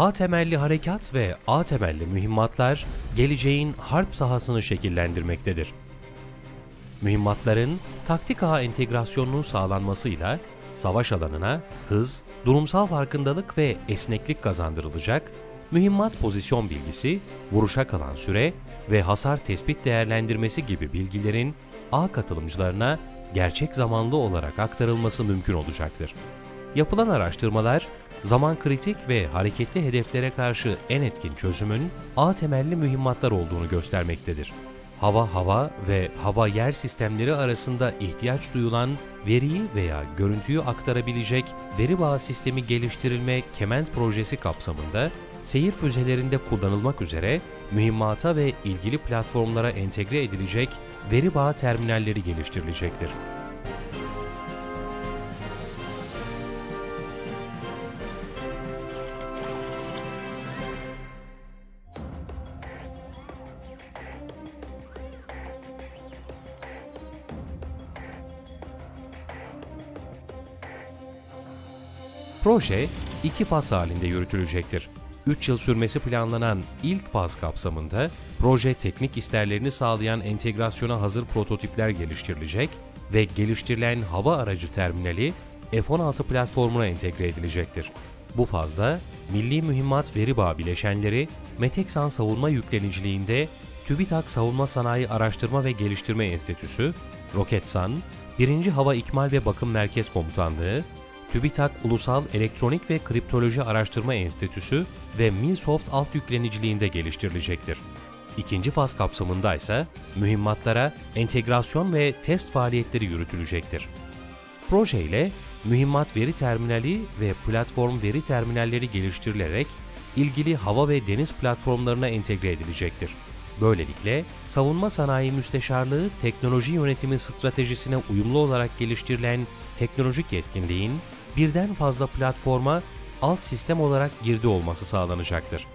A temelli harekat ve A temelli mühimmatlar geleceğin harp sahasını şekillendirmektedir. Mühimmatların taktik ağa entegrasyonunun sağlanmasıyla savaş alanına hız, durumsal farkındalık ve esneklik kazandırılacak, mühimmat pozisyon bilgisi, vuruşa kalan süre ve hasar tespit değerlendirmesi gibi bilgilerin ağ katılımcılarına gerçek zamanlı olarak aktarılması mümkün olacaktır. Yapılan araştırmalar, zaman kritik ve hareketli hedeflere karşı en etkin çözümün ağ temelli mühimmatlar olduğunu göstermektedir. Hava-hava ve hava-yer sistemleri arasında ihtiyaç duyulan veriyi veya görüntüyü aktarabilecek veri bağı sistemi geliştirilme Kement projesi kapsamında seyir füzelerinde kullanılmak üzere mühimmata ve ilgili platformlara entegre edilecek veri bağı terminalleri geliştirilecektir. Proje iki faz halinde yürütülecektir. 3 yıl sürmesi planlanan ilk faz kapsamında proje teknik isterlerini sağlayan entegrasyona hazır prototipler geliştirilecek ve geliştirilen hava aracı terminali F-16 platformuna entegre edilecektir. Bu fazda Milli Mühimmat Veri Bağı bileşenleri Meteksan Savunma Yükleniciliğinde TÜBİTAK Savunma Sanayi Araştırma ve Geliştirme Enstitüsü, Roketsan, 1. Hava İkmal ve Bakım Merkez Komutanlığı, TÜBİTAK Ulusal Elektronik ve Kriptoloji Araştırma Enstitüsü ve Milsoft alt yükleniciliğinde geliştirilecektir. İkinci faz kapsamında ise mühimmatlara entegrasyon ve test faaliyetleri yürütülecektir. Proje ile mühimmat veri terminali ve platform veri terminalleri geliştirilerek ilgili hava ve deniz platformlarına entegre edilecektir. Böylelikle Savunma Sanayi Müsteşarlığı teknoloji yönetimi stratejisine uyumlu olarak geliştirilen teknolojik yetkinliğin birden fazla platforma alt sistem olarak girdi olması sağlanacaktır.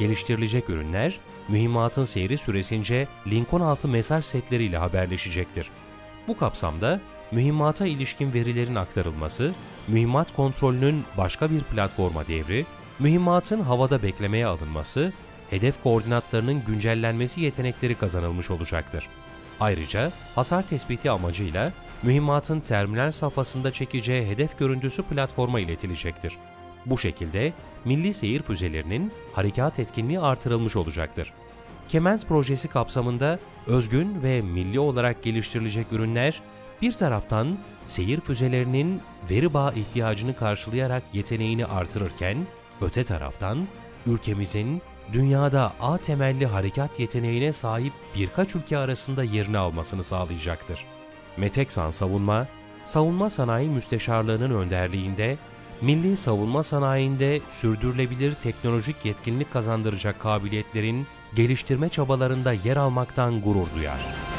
Geliştirilecek ürünler, mühimmatın seyri süresince Lincoln altı mesaj setleriyle haberleşecektir. Bu kapsamda mühimmata ilişkin verilerin aktarılması, mühimmat kontrolünün başka bir platforma devri, mühimmatın havada beklemeye alınması, hedef koordinatlarının güncellenmesi yetenekleri kazanılmış olacaktır. Ayrıca hasar tespiti amacıyla mühimmatın terminal safhasında çekeceği hedef görüntüsü platforma iletilecektir. Bu şekilde milli seyir füzelerinin harekat etkinliği artırılmış olacaktır. Kement projesi kapsamında özgün ve milli olarak geliştirilecek ürünler bir taraftan seyir füzelerinin veri bağı ihtiyacını karşılayarak yeteneğini artırırken öte taraftan ülkemizin dünyada A temelli harekat yeteneğine sahip birkaç ülke arasında yerini almasını sağlayacaktır. Meteksan Savunma, Savunma Sanayi Müsteşarlığı'nın önderliğinde milli savunma sanayinde sürdürülebilir teknolojik yetkinlik kazandıracak kabiliyetlerin geliştirme çabalarında yer almaktan gurur duyar.